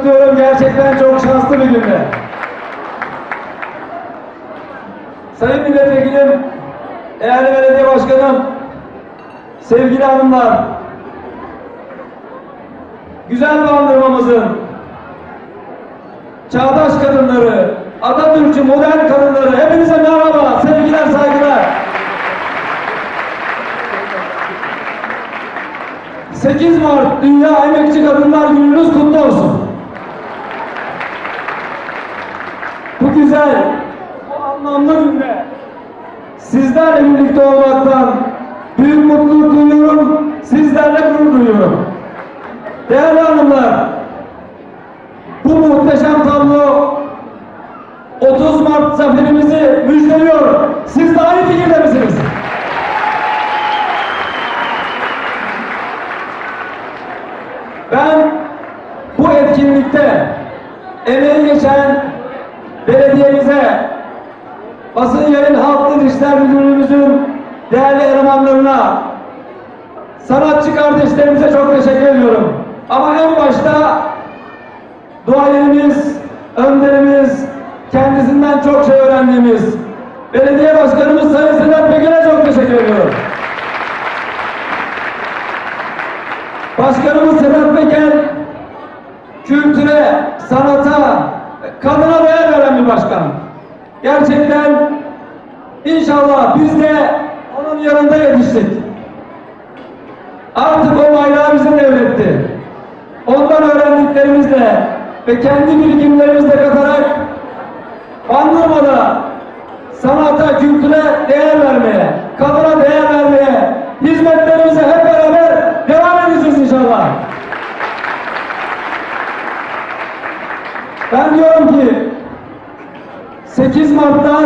kutluyorum. Gerçekten çok şanslı bir günde. Sayın Milletvekilim, değerli belediye başkanım, sevgili hanımlar, güzel bandırmamızın çağdaş kadınları, Atatürkçü modern kadınları, hepinize merhaba, sevgiler, saygılar. 8 Mart Dünya Emekçi Kadınlar Gününüz kutlu olsun. Bu güzel, bu anlamlı günde sizlerle birlikte olmaktan büyük mutluluk duyuyorum, sizlerle gurur duyuyorum. Değerli hanımlar, bu muhteşem tablo 30 Mart zaferimizi müjdeliyor. Siz de aynı fikirde misiniz? Basın yayın halklı işler müdürlüğümüzün değerli elemanlarına, sanatçı kardeşlerimize çok teşekkür ediyorum. Ama en başta duayenimiz, önderimiz, kendisinden çok şey öğrendiğimiz belediye başkanımız Sayın Sedat Peker'e çok teşekkür ediyorum. Başkanımız Sedat Peker kültüre, sanata, kadına değer veren bir başkan. Gerçekten inşallah biz de onun yanında yetiştik. Artık o bayrağı bize devretti. Ondan öğrendiklerimizle ve kendi birikimlerimizle katarak Bandırma'da sanata, kültüre değer vermeye, kadına değer vermeye, hizmetlerimize hep beraber devam edeceğiz inşallah. Ben diyorum ki 8 Mart'ta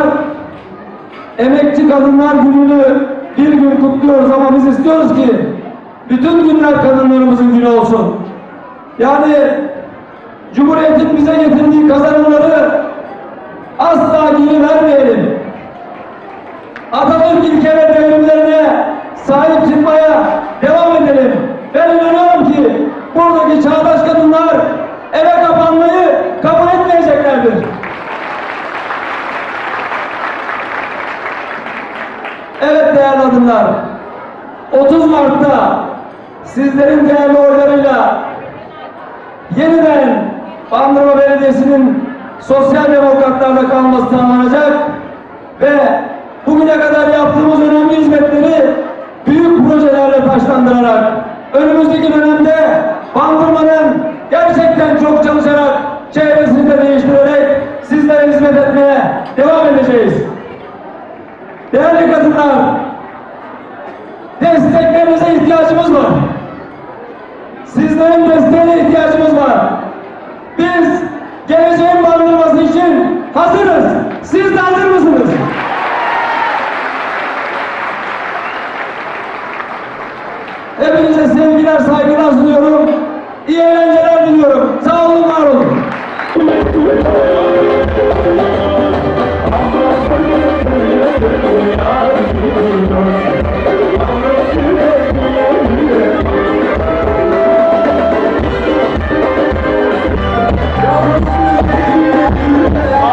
Emekçi Kadınlar Günü'nü bir gün kutluyoruz ama biz istiyoruz ki bütün günler kadınlarımızın günü olsun. Yani Cumhuriyet'in bize getirdiği kazanımları asla geri vermeyelim. Atatürk ilke ve devrimlerine sahip çıkmaya devam edelim. Ben inanıyorum ki buradaki çağdaş Adımlar, 30 Mart'ta sizlerin değerli oylarıyla yeniden Bandırma Belediyesi'nin sosyal demokratlarda kalması sağlanacak ve bugüne kadar yaptığımız önemli hizmetleri büyük projelerle taşlandırarak önümüzdeki dönemde Bandırma'nın gerçekten çok çalışarak çevresini de değiştirerek sizlere hizmet etmeye devam edeceğiz. Değerli kadınlar, desteklerinize ihtiyacımız var. Sizlerin desteğine ihtiyacımız var. Biz geleceğin barındırması için hazırız. Siz de hazır mısınız? Hepinize sevgiler, saygılar sunuyorum. İyi eğlenceler diliyorum. Sağ olun, var olun. Thank you. Thank you.